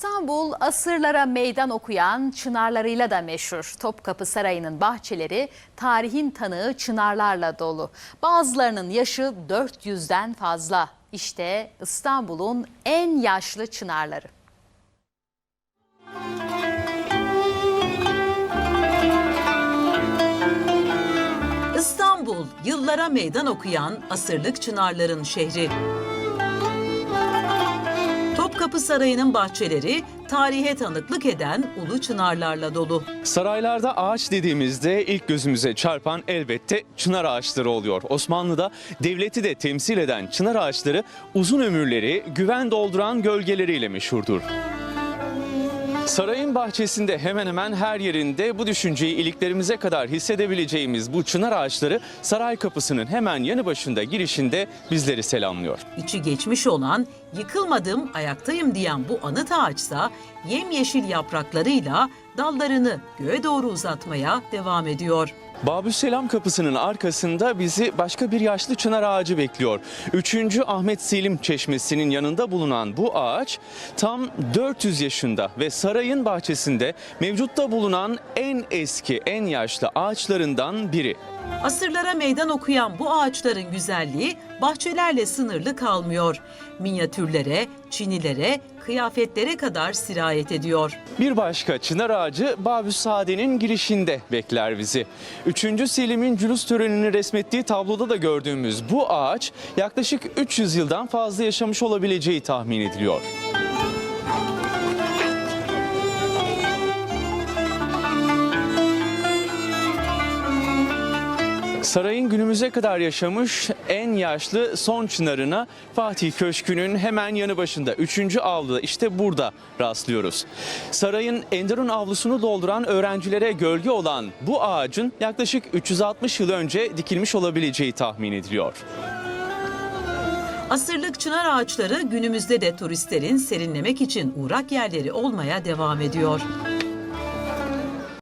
İstanbul asırlara meydan okuyan çınarlarıyla da meşhur. Topkapı Sarayı'nın bahçeleri tarihin tanığı çınarlarla dolu. Bazılarının yaşı 400'den fazla. İşte İstanbul'un en yaşlı çınarları. İstanbul, yıllara meydan okuyan asırlık çınarların şehri. Topkapı Sarayı'nın bahçeleri tarihe tanıklık eden ulu çınarlarla dolu. Saraylarda ağaç dediğimizde ilk gözümüze çarpan elbette çınar ağaçları oluyor. Osmanlı'da devleti de temsil eden çınar ağaçları uzun ömürleri, güven dolduran gölgeleriyle meşhurdur. Sarayın bahçesinde hemen hemen her yerinde bu düşünceyi iliklerimize kadar hissedebileceğimiz bu çınar ağaçları saray kapısının hemen yanı başında girişinde bizleri selamlıyor. İçi geçmiş olan, yıkılmadım ayaktayım diyen bu anıt ağaçsa yemyeşil yapraklarıyla dallarını göğe doğru uzatmaya devam ediyor. Babüsselam kapısının arkasında bizi başka bir yaşlı çınar ağacı bekliyor. 3. Ahmet Selim Çeşmesi'nin yanında bulunan bu ağaç tam 400 yaşında ve sarayın bahçesinde mevcutta bulunan en eski, en yaşlı ağaçlarından biri. Asırlara meydan okuyan bu ağaçların güzelliği bahçelerle sınırlı kalmıyor. Minyatürlere, çinilere, kıyafetlere kadar sirayet ediyor. Bir başka çınar ağacı Babüssade'nin girişinde bekler bizi. 3. Selim'in cülüs törenini resmettiği tabloda da gördüğümüz bu ağaç yaklaşık 300 yıldan fazla yaşamış olabileceği tahmin ediliyor. Sarayın günümüze kadar yaşamış en yaşlı son çınarına Fatih Köşkü'nün hemen yanı başında 3. avluda işte burada rastlıyoruz. Sarayın Enderun avlusunu dolduran öğrencilere gölge olan bu ağacın yaklaşık 360 yıl önce dikilmiş olabileceği tahmin ediliyor. Asırlık çınar ağaçları günümüzde de turistlerin serinlemek için uğrak yerleri olmaya devam ediyor.